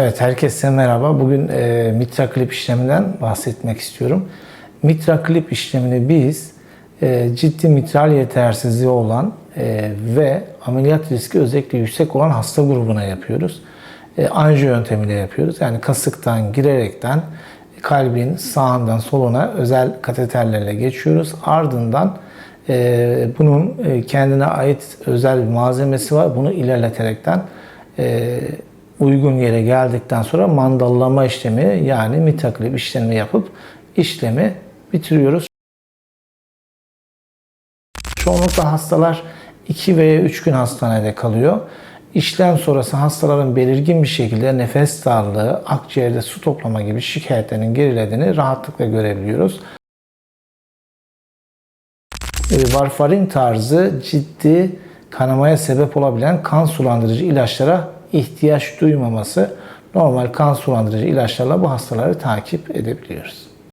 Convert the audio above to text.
Evet, herkese merhaba. Bugün e, mitra klip işleminden bahsetmek istiyorum. Mitra klip işlemini biz e, ciddi mitral yetersizliği olan e, ve ameliyat riski özellikle yüksek olan hasta grubuna yapıyoruz. E, anjiyo yöntemiyle yapıyoruz. Yani kasıktan girerekten kalbin sağından soluna özel kateterlerle geçiyoruz. Ardından e, bunun e, kendine ait özel bir malzemesi var. Bunu ilerleterekten e, uygun yere geldikten sonra mandallama işlemi yani mitaklip işlemi yapıp işlemi bitiriyoruz. Çoğunlukla hastalar 2 veya 3 gün hastanede kalıyor. İşlem sonrası hastaların belirgin bir şekilde nefes darlığı, akciğerde su toplama gibi şikayetlerinin gerilediğini rahatlıkla görebiliyoruz. E, Varfarin tarzı ciddi kanamaya sebep olabilen kan sulandırıcı ilaçlara ihtiyaç duymaması normal kan sulandırıcı ilaçlarla bu hastaları takip edebiliyoruz.